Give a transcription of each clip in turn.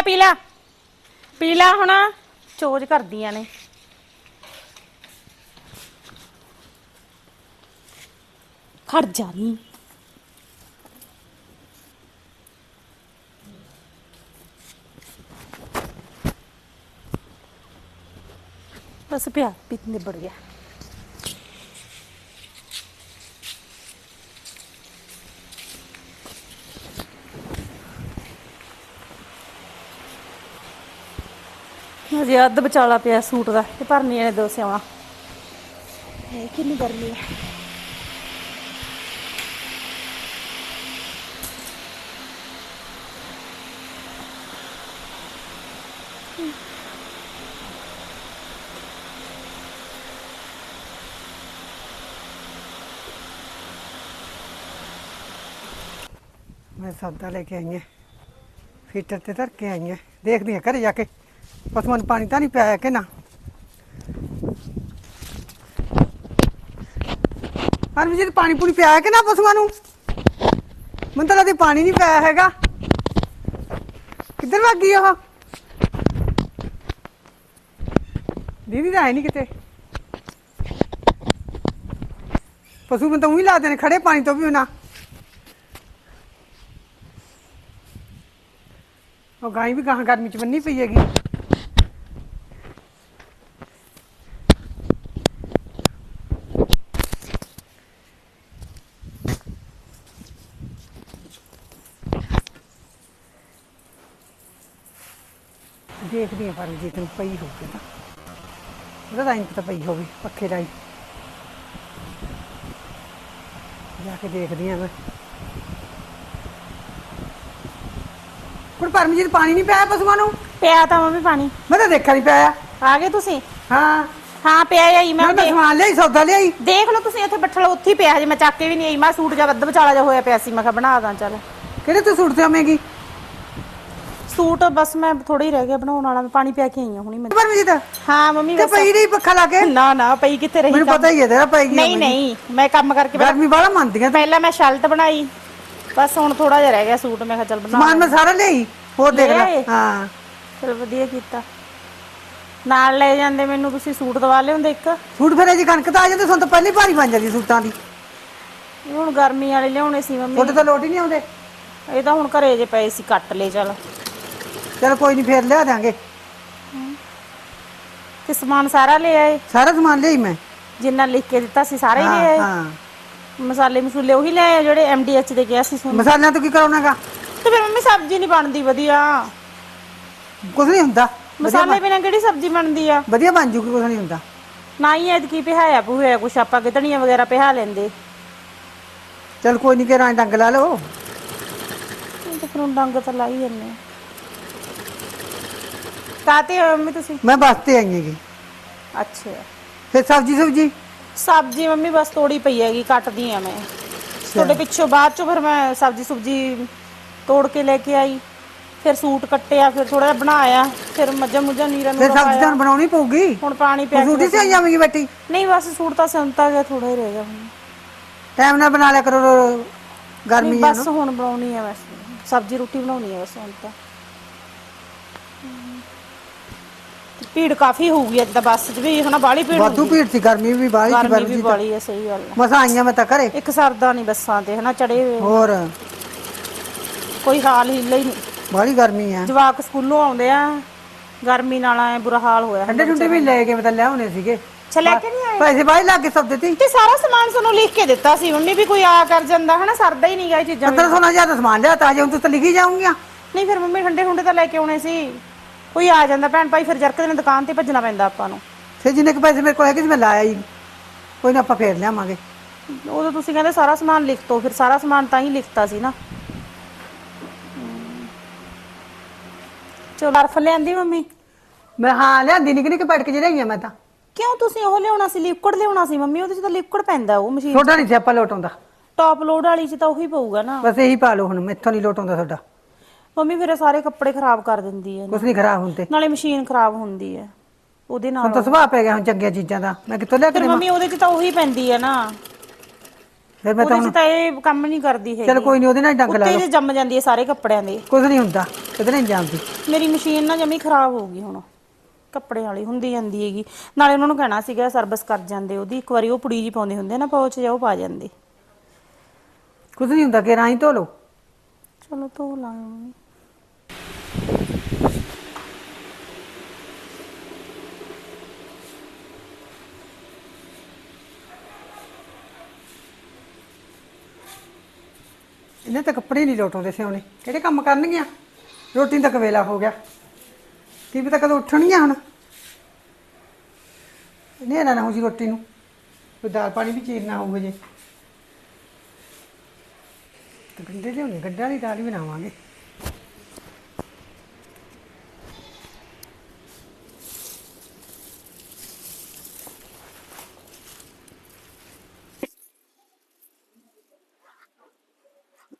ਲੈ ਪੀ ਲੈ ਪੀ ਲੈ ਹੁਣ ਚੋਜ ਕਰਦੀਆਂ ਨੇ। ਖੜ ਜਾ ਨੀ। ਬਸ ਪਿਆ, ਪੀਤ ਬੜ ਗਿਆ। ਅਜੇ ਅੱਧ ਵਿਚਾਲਾ ਪਿਆ ਸੂਟ ਦਾ ਤੇ ਭਰਨੀਆਂ ਨੇ ਦੋ ਸਿਆਵਾਂ ਇਹ ਕਿੰਨੀ ਗਰਮੀ ਹੈ ਮੈਂ ਸੌਦਾ ਲੈ ਕੇ ਆਈ ਹਾਂ। ਫੀਟਰ ਤੇ ਧਰ ਕੇ ਆਈ ਹਾਂ। ਦੇਖਦੀ ਹਾਂ ਘਰੇ ਜਾ ਕੇ। ਪਸ਼ੂਆਂ ਨੂੰ ਪਾਣੀ ਤਾਂ ਨਹੀਂ ਪਿਆਇਆ ਕਿ ਨਾ। ਪਰਮਜੀਤ ਪਾਣੀ ਪੂਣੀ ਪਿਆਇਆ ਕਿ ਨਾ ਪਸ਼ੂਆਂ ਨੂੰ? ਮੈਨੂੰ ਤਾਂ ਲੱਗਦਾ ਪਾਣੀ ਨਹੀਂ ਪਿਆਇਆ ਹੈਗਾ। ਕਿੱਧਰ ਭੱਗ ਗਈ ਉਹ? ਦੀਦੀ ਤਾਂ ਹੈ ਨਹੀਂ ਕਿਤੇ। ਪਸ਼ੂ ਮੈਨੂੰ ਤਾਂ ਉਹੀ ਲਾਦੇ ਨੇ, ਖੜੇ ਪਾਣੀ ਤੋਂ ਵੀ ਨਾ ਉਹ ਗਾਂ ਵੀ ਗਾਂ ਗਰਮੀ ਚ ਬੰਨੀ ਪਈ ਹੈਗੀ। ਦੇਖਦੀ ਹਾਂ ਪਰ ਜੇ ਤੈਨੂੰ ਪਈ ਹੋਵੇ ਤਾਂ। ਉਹਦਾ ਤਾਂ ਇੰਤ ਪਈ ਹੋਵੇ ਪੱਖੇ ਦਾ ਹੀ। ਜਾ ਕੇ ਦੇਖਦੀ ਹਾਂ ਮੈਂ। ਹੁਣ ਪਰਮਜੀਤ ਪਾਣੀ ਨਹੀਂ ਪਿਆਇਆ ਪਸ਼ੂਆਂ ਨੂੰ? ਪਿਆ ਤਾਂ ਮੰਮੀ ਪਾਣੀ। ਮੈਂ ਤਾਂ ਦੇਖਿਆ ਨਹੀਂ ਪਿਆਇਆ ਆ ਗਏ ਤੁਸੀਂ? ਹਾਂ। ਹਾਂ ਪਿਆ ਆਈ ਮੈਂ ਮੈਂ ਤਾਂ ਦੇਖ- ਸਮਾਨ ਲਿਆਈ ਸੌਦਾ ਲਿਆਈ। ਦੇਖ ਲਓ ਤੁਸੀਂ ਇੱਥੇ ਬੱਠਲ ਉੱਥੇ ਹੀ ਪਿਆ ਹਜੇ ਮੈਂ ਚੱਕ ਕੇ ਵੀ ਨਹੀਂ ਆਈ ਮੈਂ ਸੂਟ ਜਾਂ ਅੱਧ ਵਿਚਾਲਾ ਜਾ ਹੋਇਆ ਪਿਆ ਸੀ ਮੈਂ ਕਿਹਾ ਬਣਾ ਦਾਂ ਚੱਲ। ਕਿਹੜੇ ਤੂੰ ਸੂਟ ਤੇ ਆਵੇਂਗੀ? ਸੂਟ ਬਸ ਮੈਂ ਥੋੜਾ ਹੀ ਰਹਿ ਗਿਆ ਬਣਾਉਣ ਵਾਲਾ ਮੈਂ ਪਾਣੀ ਪਿਆ ਕੇ ਆਈ ਹਾਂ ਹੁਣੀ ਮੈਂ। ਪਰਮਜੀਤ ਹਾਂ ਮੰਮੀ ਤੇ ਬਸ। ਪਈ ਨਹੀਂ ਪੱਖਾ ਲਾ ਕੇ? ਨਾ ਨਾ ਪਈ ਕਿੱਥੇ ਰਹੀ ਮੈਨੂੰ ਕੰਮ? ਪਤਾ ਹੀ ਹੈ ਤੇਰਾ ਪਏਗੀ ਨਹੀਂ ਨਹੀਂ ਮੈਂ ਕੰਮ ਕਰਕੇ ਪਹਿਲਾਂ- ਗਰਮੀ ਬਾਹਲਾ ਮੰਨਦੀਆਂ ਪਹਿਲਾਂ ਮੈਂ ਸ਼ਰਟ ਬਣਾਈ ਬਸ ਹੁਣ ਥੋੜਾ ਜਿਹਾ ਰਹਿ ਗਿਆ ਸੂਟ ਮੈਂ ਕਿਹਾ ਚੱਲ ਬਣਾ ਸਮਾਨ ਮੈਂ ਸਾਰਾ ਲਿਆਈ ਹੋਰ ਦੇਖ ਲੈ। ਲਿਆਏ? ਹਾਂ। ਚਲ ਵਧੀਆ ਕੀਤਾ। ਨਾਲ ਲੈ ਜਾਂਦੇ ਮੈਨੂੰ ਤੁਸੀਂ ਸੂਟ ਦਵਾ ਲਿਆਉਂਦੇ ਇੱਕ। ਸੂਟ ਫਿਰ ਜੀ ਕਣਕ ਤਾਂ ਆ ਜਾਂਦੇ ਸਾਨੂੰ ਤਾਂ ਪਹਿਲੇ ਭਾਰੀ ਬਣ ਜਾਂਦੀ ਸੂਟਾਂ ਦੀ। ਹੁਣ ਗਰਮੀ ਵਾਲੇ ਲਿਆਉਣੇ ਸੀ ਮੰਮੀ। ਤੁਹਾਡੇ ਤਾਂ ਲੋਟ ਹੀ ਨਹੀਂ ਆਉਂਦੇ। ਇਹ ਤਾਂ ਹੁਣ ਘਰੇ ਜੇ ਪਏ ਸੀ ਕੱਟ ਲਏ ਚਲ। ਚਲ ਕੋਈ ਨਹੀਂ ਫੇਰ ਲਿਆ ਦਾਂਗੇ ਤੇ ਸਮਾਨ ਸਾਰਾ ਲੈ ਆਏ? ਸਾਰਾ ਸਮਾਨ ਲਿਆਈ ਮੈਂ। ਜਿੰਨਾ ਲਿਖ ਕੇ ਦਿੱਤਾ ਸੀ ਸਾਰਾ ਹੀ ਲੈ ਹਾਂ ਆਏ? ਹਾਂ। ਮਸਾਲੇ ਮਸੂਲੇ ਉਹੀ ਲੈ ਆਏ ਜਿਹੜੇ ਐਮਡੀਐਚ ਦੇ ਗਿਆ ਸੀ ਤੁਹਾਨੂੰ? ਮਸਾਲਿਆਂ ਤੋਂ ਕੀ ਕਰਾਉਣਾਗਾ ਤੇ ਫਿਰ ਮੰਮੀ ਸਬਜ਼ੀ ਨਹੀਂ ਬਣਦੀ ਵਧੀਆ। ਕੁਝ ਨਹੀਂ ਹੁੰਦਾ। ਮਸਾਲੇ ਬਿਨਾਂ ਕਿਹੜੀ ਸਬਜ਼ੀ ਬਣਦੀ ਆ? ਵਧੀਆ ਬਣ ਜੂਗੀ ਕੁਝ ਨਹੀਂ ਹੁੰਦਾ। ਨਾ ਹੀ ਐਤਕੀ ਪਿਹਾਇਆ ਪੁਹਾਇਆ ਕੁਛ ਆਪਾਂ ਗਿੱਧਣੀਆਂ ਵਗੈਰਾ ਪਿਹਾ ਲੈਂਦੇ। ਚਲ ਕੋਈ ਨਹੀਂ ਕਿਹੜਾ ਡੰਗ ਲਾ ਲਓ। ਤਾਂ ਫਿਰ ਹੁਣ ਡੰਗ ਤਾਂ ਲਾਈ ਜੰਨੇ ਕਾਤੇ ਹੋ ਮੰਮੀ ਤੁਸੀਂ? ਮੈਂ ਬਸ ਤੇ ਆਈ ਹੈਗੀ। ਅੱਛਾ। ਫਿਰ ਸਬਜੀ ਸਬਜੀ? ਸਬਜ਼ੀ ਮੰਮੀ ਬਸ ਤੋੜੀ ਪਈ ਹੈਗੀ ਕੱਟਦੀ ਆ ਮੈਂ। ਤੁਹਾਡੇ ਪਿੱਛੋਂ ਬਾਅਦ ਚੋਂ ਫਿਰ ਮੈਂ ਸਬਜ਼ੀ ਸੁਬਜੀ ਤੋੜ ਕੇ ਲੈ ਕੇ ਆਈ। ਫਿਰ ਸੂਟ ਕੱਟਿਆ ਫਿਰ ਥੋੜਾ ਜਿਹਾ ਬਣਾਇਆ ਫਿਰ ਮੱਝਾਂ ਮੁੱਝਾਂ ਨੀਰਾਂ ਨੂੰ ਫਿਰ ਸਬਜੀ ਤਾਂ ਬਣਾਉਣੀ ਪਊਗੀ? ਹੁਣ ਪਾਣੀ ਪਿਆ ਸੂਟੀ ਕੇ ਸੇ ਜਾਵੇਂਗੀ ਬੇਟੀ ਨਹੀਂ ਬਸ ਸੂਟ ਤਾਂ ਸੰਤਾ ਗਿਆ ਥੋੜਾ ਹੀ ਰਹਿ ਗਿਆ ਹੁਣ। ਟਾਈਮ ਨਾਲ ਬਣਾ ਲਿਆ ਕਰੋ ਗਰਮੀ ਹੈ ਬਸ ਹੁਣ ਬਣਾਉਣੀ ਆ ਬਸ। ਸਬਜ਼ੀ ਰੋਟੀ ਬਣਾਉਣੀ ਆ ਬਸ ਹੁਣ ਤਾਂ ਤੇ ਭੀੜ ਕਾਫੀ ਹੋਊਗੀ ਅੱਜ ਤਾਂ ਬੱਸ 'ਚ ਵੀ ਹਨਾ ਬਾਹਲੀ ਭੀੜ ਵਾਧੂ ਭੀੜ ਸੀ ਗਰਮੀ ਵੀ ਬਾਹਲੀ ਸੀ ਗਰਮੀ ਵੀ ਸਹੀ ਗੱਲ ਮਸਾਂ ਆਈਆਂ ਮੈਂ ਤਾਂ ਘਰੇ। ਇੱਕ ਸਰਦਾ ਨਹੀਂ ਬੱਸਾਂ ਤੇ ਹਨਾ ਚੜੇ ਹੋਏ। ਹੋਰ? ਕੋਈ ਹਾਲ ਹਿੱਲਾ ਹੀ ਨਹੀਂ। ਬਾਹਲੀ ਗਰਮੀ ਆ। ਜਵਾਕ ਸਕੂਲੋਂ ਆਉਂਦੇ ਆ ਗਰਮੀ ਨਾਲ ਐ ਬੁਰਾ ਹਾਲ ਹੋਇਆ ਠੰਡੇ ਠੁੰਡੇ ਵੀ ਲੈ ਕੇ ਮੈਂ ਲਿਆਉਣੇ ਸੀਗੇ। ਅੱਛਾ ਲੈ ਕੇ ਨਹੀਂ ਆਏ? ਪੈਸੇ ਬਾਹਲੀ ਲੱਗ ਗਏ ਸਭ ਦਿੱਤੀ। ਤੇ ਸਾਰਾ ਸਮਾਨ ਸਾਨੂੰ ਲਿਖ ਕੇ ਦਿੱਤਾ ਸੀ ਮੰਮੀ ਵੀ ਕੋਈ ਆ ਕਰ ਜਾਂਦਾ ਹਨਾ ਸਰਦਾ ਹੀ ਨਹੀਂ ਗਾ ਇਹ ਚੀਜ਼ਾਂ ਪੱਤਰ ਸੋਨਾ ਜ਼ਿਆਦਾ ਸਮਾਨ ਲਿਆ ਤਾਂ ਜੇ ਹੁਣ ਤੂੰ ਤਾਂ ਲਿਖੀ ਜਾਉਂਗੀਆਂ ਨਹੀਂ ਫਿਰ ਮੰਮੀ ਠੰਡੇ ਠੁੰਡੇ ਤਾਂ ਲੈ ਕੇ ਆਉਣੇ ਸੀ। ਕੋਈ ਆ ਜਾਂਦਾ ਭੈਣ ਭਾਈ ਫਿਰ ਜਰਕਦੇ ਨੇ ਦੁਕਾਨ ਤੇ ਭੱਜਣਾ ਪੈਂਦਾ ਆਪਾਂ ਨੂੰ। ਫਿਰ ਜਿੰਨੇ ਕੁ ਪੈਸੇ ਮੇਰੇ ਕੋਲ ਹੈਗੇ ਸੀ ਮੈਂ ਲਾਇਆ ਹੀ ਕੋਈ ਨਾ ਆਪਾਂ ਫੇਰ ਲਿਆਵਾਂਗੇ। ਉਦੋਂ ਤੁਸੀਂ ਕਹਿੰਦੇ ਸਾਰਾ ਸਮਾਨ ਲਿਖ ਦੋ ਫਿਰ ਸਾਰਾ ਸਮਾਨ ਤਾਂ ਹੀ ਲਿਖਤਾ ਸੀ ਨਾ। ਚਲੋ ਬਰਫ ਲਿਆਂਦੀ ਮੰਮੀ? ਮੈਂ ਹਾਂ ਲਿਆਂਦੀ ਨਿੱਕੀ ਨਿੱਕੀ ਪਟਕ ਜਿਹੀ ਲਈਆਂ ਮੈਂ ਤਾਂ। ਕਿਉਂ ਤੁਸੀਂ ਉਹ ਲਿਆਉਣਾ ਸੀ ਲਿਕੁਇਡ ਲਿਆਉਣਾ ਸੀ ਮੰਮੀ? ਉਹਦੇ ਚ ਤਾਂ ਲਿਕੁਇਡ ਪੈਂਦਾ ਉਹ ਮਸ਼ੀਨ ਛੋਟਾ ਨਹੀਂ ਸੀ ਆਪਾਂ ਲੋਟ ਆਉਂਦਾ। ਟੌਪ ਲੋਡ ਵਾਲੀ ਚ ਤਾਂ ਉਹੀ ਪਊਗਾ ਨਾ। ਬਸ ਇਹੀ ਪਾ ਲਓ ਹੁਣ ਮੈਥੋਂ ਨਹੀਂ ਲੋਟ ਆਉਂਦਾ ਤੁਹਾਡਾ ਮੰਮੀ ਫਿਰ ਇਹ ਸਾਰੇ ਕੱਪੜੇ ਖਰਾਬ ਕਰ ਦਿੰਦੀ ਹੈ ਕੁਛ ਨਹੀਂ ਖਰਾਬ ਹੁੰਦੇ। ਨਾਲੇ ਮਸ਼ੀਨ ਖਰਾਬ ਹੁੰਦੀ ਹੈ। ਉਹਦੇ ਹੁਣ ਨਾਲ ਤਾਂ ਸੁਭਾਅ ਪੈ ਗਿਆ ਹੁਣ ਚੰਗੀਆਂ ਚੀਜ਼ਾਂ ਦਾ। ਮੈਂ ਕਿੱਥੋਂ ਲਿਆ ਕੇ ਫਿਰ ਦੇਵਾਂ? ਮੰਮੀ ਉਹਦੇ ਚ ਤਾਂ ਉਹੀ ਪੈਂਦੀ ਹੈ ਨਾ। ਫਿਰ ਮੈਂ ਤਾਂ ਉਹਦੇ ਚ ਤਾਂ ਇਹ ਕੰਮ ਨਹੀਂ ਕਰਦੀ ਚਲ ਹੈਗੀ। ਕੋਈ ਨਹੀਂ ਉਹਦੇ ਨਾਲ ਹੀ ਡੰਗ ਲਾ ਉੱਤੇ ਲਓ। ਜੇ ਜੰਮ ਜਾਂਦੀ ਹੈ ਸਾਰੇ ਕੱਪੜਿਆਂ ਦੇ। ਕੁਝ ਨਹੀਂ ਹੁੰਦਾ ਕਿਧਰੇ ਨਹੀਂ ਜਾਂਦੀ। ਮੇਰੀ ਮਸ਼ੀਨ ਨਾ ਜਮੀ ਖਰਾਬ ਹੋ ਗਈ ਹੁਣ। ਕੱਪੜੇ ਵਾਲੀ ਹੁੰਦੀ ਜਾਂਦੀ ਹੈਗੀ। ਨਾਲੇ ਉਹਨਾਂ ਨੂੰ ਕਹਿਣਾ ਸੀਗਾ ਸਰਵਿਸ ਕਰ ਜਾਂਦੇ ਉਹਦੀ। ਇੱਕ ਵਾਰੀ ਉਹ ਪੁੜੀ ਜੀ ਪਾਉਂਦੇ ਹੁੰਦੇ ਨਾ ਪੌਚ ਜਾਂ ਉਹ ਪਾ ਜਾਂਦੇ। ਕੁਝ ਨਹੀਂ ਹੁੰਦਾ ਕਿ ਰਾਹੀਂ ਧੋ ਲਓ। ਚਲੋ ਧੋ ਲਾਂਗੇ ਮੰਮੀ। ਇਹਨੇ ਤਾਂ ਕੱਪੜੇ ਨਹੀਂ ਲੋਟਾਉਂਦੇ ਸਿਆਉਣੇ ਕਿਹੜੇ ਕੰਮ ਕਰਨਗੀਆਂ? ਰੋਟੀ ਤੱਕ ਵੇਲਾ ਹੋ ਗਿਆ। ਕੀ ਪਤਾ ਕਦੋਂ ਉੱਠਣਗੀਆਂ ਹੁਣ? ਹਨੇਰਾ ਨਾ ਹੋ ਜੀ ਰੋਟੀ ਨੂੰ। ਕੋਈ ਦਾਲ ਪਾਣੀ ਵੀ ਚੀਰਨਾ ਹੋਊਗਾ ਜੇ ਤੇ ਗੰਡੇ ਲਿਆਉਣੇ, ਗੰਡਾਂ ਦੀ ਦਾਲ ਹੀ ਬਣਾਵਾਂਗੇ।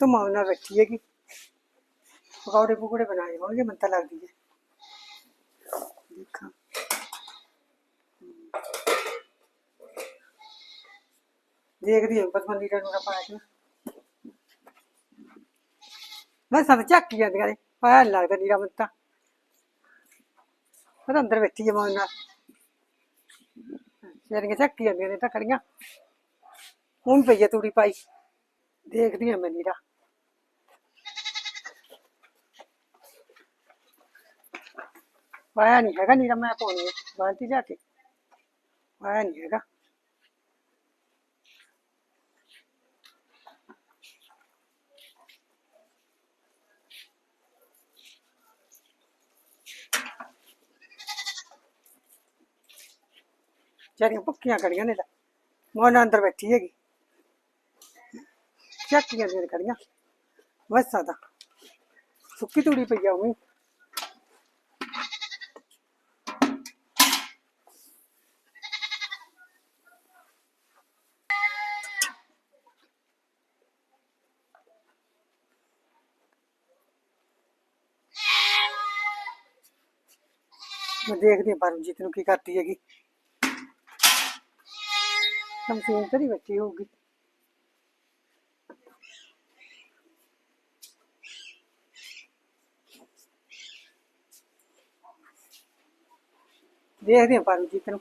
ਤਾਂ ਮਾਂ ਨਾਲ ਬੈਠੀ ਹੈਗੀ। ਪਕੌੜੇ ਪਕੌੜੇ ਬਣਾਏ ਹੋਣਗੇ ਮੈਨੂੰ ਤਾਂ ਲੱਗਦੀ ਹੈ। ਦੇਖਾਂ। ਦੇਖਦੀ ਹਾਂ, ਬਸ ਮੰਦੀ ਨੂੰ ਨਾ ਪਾਇਆ ਮੈਂ ਸਭ ਚੱਕ ਜਾਂਦੀਆਂ ਨੇ, ਪਾਇਆ ਲੱਗਦਾ ਨੀਰਾ ਮੈਨੂੰ ਤਾਂ ਉਹ ਤਾਂ ਅੰਦਰ ਬੈਠੀ ਹੈ ਮਾਂ ਨਾਲ। ਜਿਹੜੀਆਂ ਚੱਕ ਜਾਂਦੀਆਂ ਨੇ, ਤਾਂ ਖੜੀਆਂ। ਹੁਣ ਪਈ ਹੈ ਤੂੜੀ ਪਾਈ। ਦੇਖਦੀ ਹਾਂ ਮੈਂ ਨੀਰਾ। ਪਾਇਆ ਨਹੀਂ ਹੈਗਾ ਨੀਰਾ ਮੈਂ ਪਾਉਣੀ ਹੈ ਬਾਲਟੀ ਜਾ ਕੇ ਪਾਇਆ ਨਹੀਂ ਹੈਗਾ ਜਿਹੜੀਆਂ ਪੱਕੀਆਂ ਕੜੀਆਂ ਨੇ ਲੈ ਮੋਨਾ ਅੰਦਰ ਬੈਠੀ ਹੈਗੀ ਚੱਕੀਆਂ ਦੀਆਂ ਕੜੀਆਂ ਵਸਾ ਦਾ ਸੁੱਕੀ ਤੂੜੀ ਪਈ ਆ ਉਵੇਂ ਮੈਂ ਦੇਖਦੀ ਹਾਂ ਪਰਮਜੀਤ ਨੂੰ ਕੀ ਕਰਦੀ ਹੈਗੀ। ਸਮਸੀਨ ਤੇਰੀ ਬੱਚੀ ਹੋਊਗੀ। ਦੇਖਦੇ ਹਾਂ ਪਰਮਜੀਤ ਨੂੰ।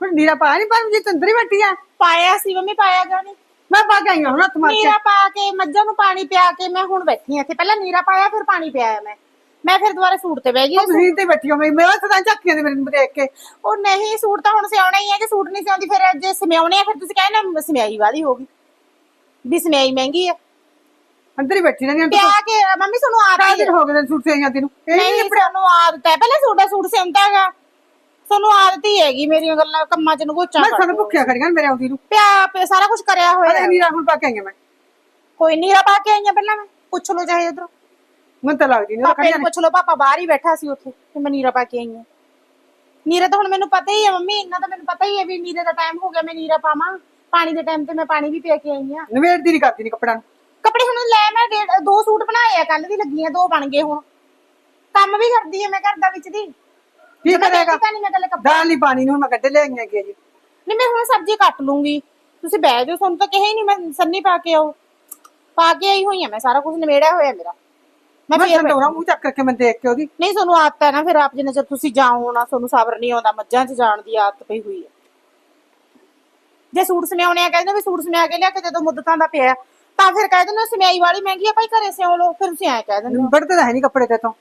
ਹੁਣ ਨੀਰਾ ਪਾਇਆ ਨਹੀਂ ਪਰਮਜੀਤ ਅੰਦਰ ਹੀ ਬੈਠੀ ਆ। ਪਾਇਆ ਸੀ ਮੰਮੀ ਪਾਇਆ ਗਾ ਨਹੀਂ ਮੈਂ ਪਾ ਕੇ ਆਈ ਹਾਂ ਹੁਣ ਹੱਥ ਮਾਰ ਕੇ। ਨੀਰਾ ਪਾ ਕੇ ਮੱਝਾਂ ਨੂੰ ਪਾਣੀ ਪਿਆ ਕੇ ਮੈਂ ਹੁਣ ਬੈਠੀ ਆ ਇੱਥੇ। ਪਹਿਲਾਂ ਨੀਰਾ ਪਾਇਆ ਫਿਰ ਪਾਣੀ ਪਿਆਇਆ ਮੈਂ। ਮੈਂ ਫਿਰ ਦੁਬਾਰਾ ਸੂਟ ਤੇ ਬਹਿ ਗਈ ਸਮਸੀਨ ਤੇ ਬੈਠੀ ਹੋ ਮੈਂ ਮੇਰਾ ਸਦਾ ਝੱਕੀਆਂ ਦੇ ਮੈਨੂੰ ਦੇਖ ਕੇ। ਉਹ ਨਹੀਂ ਸੂਟ ਤਾਂ ਹੁਣ ਸਿਆਉਣਾ ਹੀ ਹੈ ਜੇ ਸੂਟ ਨਹੀਂ ਸਿਆਉਂਦੀ ਫਿਰ ਜੇ ਸਮਿਆਉਣੇ ਆ ਫਿਰ ਤੁਸੀਂ ਕਹਿੰਦੇ ਸਮਿਆਈ ਵਾਲੀ ਹੋਗੀ ਵੀ ਸਮਿਆਈ ਮਹਿੰਗੀ ਆ। ਅੰਦਰ ਹੀ ਬੈਠੀ ਰਹਿੰਦੀ ਪਿਆ ਕੇ ਮੰਮੀ ਤੁਹਾਨੂੰ ਆਦਤ ਹੀ ਦਿਨ ਹੋ ਗਏ ਨੇ ਸੂਟ ਸਿਆਈਆਂ ਤੈਨੂੰ। ਨਹੀਂ ਤੁਹਾਨੂੰ ਆਦਤ ਹੈ ਪਹਿਲਾਂ ਸੂਟਾ ਸੂਟ ਸਿਉਂਦਾ ਹੈਗਾ ਤੁਹਾਨੂੰ ਆਦਤ ਹੀ ਹੈਗੀ ਮੇਰੀਆਂ ਗੱਲਾਂ ਕੰਮਾਂ ਚ ਨਗੋਚਾਂ ਮੈਂ ਸਾਨੂੰ ਭੁੱਖਿਆ ਖੜੀਆਂ ਨੇ ਮੇਰੇ ਆਉਂਦੀ ਨੂੰ। ਪਿਆ ਸਾਰਾ ਕੁਝ ਕਰਿਆ ਹੋਇਆ। ਅਰੇ ਨੀਰਾ ਹੁਣ ਪਾ ਕੇ ਆਈ ਹਾਂ ਮੈਂ। ਕੋਈ ਨੀਰਾ ਪਾ ਕੇ ਆਈਆਂ ਪਹਿਲਾਂ ਮੈਂ? ਪੁੱਛ ਲਓ ਚਾਹੇ ਉਧਰੋਂ। ਮੈਨੂੰ ਤਾਂ ਲੱਗਦੀ ਨਹੀਂ ਉਹ ਪਾਪੇ ਨੂੰ ਪੁੱਛ ਲਓ ਪਾਪਾ ਬਾਹਰ ਹੀ ਬੈਠਾ ਸੀ ਉੱਥੇ ਤੇ ਮੈਂ ਨੀਰਾ ਪਾ ਕੇ ਆਈ ਹਾਂ। ਨੀਰਾ ਤਾਂ ਹੁਣ ਮੈਨੂੰ ਪਤਾ ਹੀ ਹੈ ਮੰਮੀ ਇੰਨਾ ਤਾਂ ਮੈਨੂੰ ਪਤਾ ਹੀ ਹੈ ਵੀ ਨੀਰੇ ਦਾ ਟਾਈਮ ਹੋ ਗਿਆ ਮੈਂ ਨੀਰਾ ਪਾਵਾਂ। ਪਾਣੀ ਦੇ ਟਾਈਮ ਤੇ ਮੈਂ ਪਾਣੀ ਵੀ ਪੀ ਕੇ ਆਈ ਹਾਂ। ਨਵੇੜ ਦੀ ਨਹੀਂ ਕਰਦੀ ਨਹੀਂ ਕੱਪੜਾ ਨੂੰ। ਕੱਪੜੇ ਹੁਣ ਲੈ ਮੈਂ ਡੇਢ- ਦੋ ਸੂਟ ਬਣਾਏ ਆ ਕੱਲ ਦੀ ਲੱਗੀਆਂ ਦੋ ਬਣ ਗਏ ਹੁਣ। ਕੰਮ ਵੀ ਕਰਦੀ ਆ ਮੈਂ ਘਰ ਦਾ ਵਿੱਚ ਦੀ। ਕੀ ਮੈਂ ਕਰੇਗਾ? ਦੇਖੀ ਤਾਂ ਨਹੀਂ ਮੈਂ ਕੱਲੇ ਕੱਪੜੇ। ਦਾਲ ਨਹੀਂ ਪਾਣੀ ਨੂੰ ਹੁਣ ਮੈਂ ਕੱਢ ਲੈ ਆਈਆਂ ਕਿ ਜੀ। ਨਹੀਂ ਮੈਂ ਹੁਣ ਸਬਜ਼ੀ ਕੱਟ ਲੂੰਗੀ। ਤੁਸੀਂ ਬਹਿ ਜਾਓ ਤੁਹਾਨੂੰ ਤਾਂ ਕਿਹਾ ਹੀ ਨਹੀਂ ਮੈਂ ਸੰਨੀ ਪਾ ਕੇ ਆਓ। ਪਾ ਕੇ ਆਈ ਹੋਈ ਆ ਮੈਂ ਸਾਰਾ ਕੁਝ ਨਿਬੇੜਿਆ ਹੋਇਆ ਮੇਰਾ। ਮੈਂ ਮੈਂ ਫੇਰ ਸੰਦੋਰਾ ਮੂੰਹ ਚੱਕ ਕਰਕੇ ਮੈਂ ਦੇਖ ਕੇ ਉਹਦੀ ਨਹੀਂ ਤੁਹਾਨੂੰ ਆਦਤ ਹੈ ਨਾ ਫਿਰ ਆਪ ਜਿੰਨਾ ਚਿਰ ਤੁਸੀਂ ਜਾਓ ਨਾ ਤੁਹਾਨੂੰ ਸਬਰ ਨਹੀਂ ਆਉਂਦਾ ਮੱਝਾਂ 'ਚ ਜਾਣ ਦੀ ਆਦਤ ਪਈ ਹੋਈ ਹੈ। ਜੇ ਸੂਟ ਸਮਿਆਉਣੇ ਆ ਕਹਿੰਦੇ ਵੀ ਸੂਟ ਸਮਿਆ ਕੇ ਲਿਆ ਕੇ ਜਦੋਂ ਮੁੱਦਤਾਂ ਦਾ ਪਿਆ ਤਾਂ ਫਿਰ ਕਹਿ ਦਿੰਦੇ ਹੋ ਸਮਿਆਈ ਵਾਲੀ ਮਹਿੰਗੀ ਆ ਭਾਈ ਘਰੇ ਸਿਉਂ ਲਓ ਫਿਰ ਤੁਸੀਂ ਐ ਕਹਿ ਦਿੰਦੇ ਨਿਬੜਦੇ ਤਾਂ ਹੈ ਨਹੀਂ ਕੱਪੜੇ ਤੇ ਤੋਂ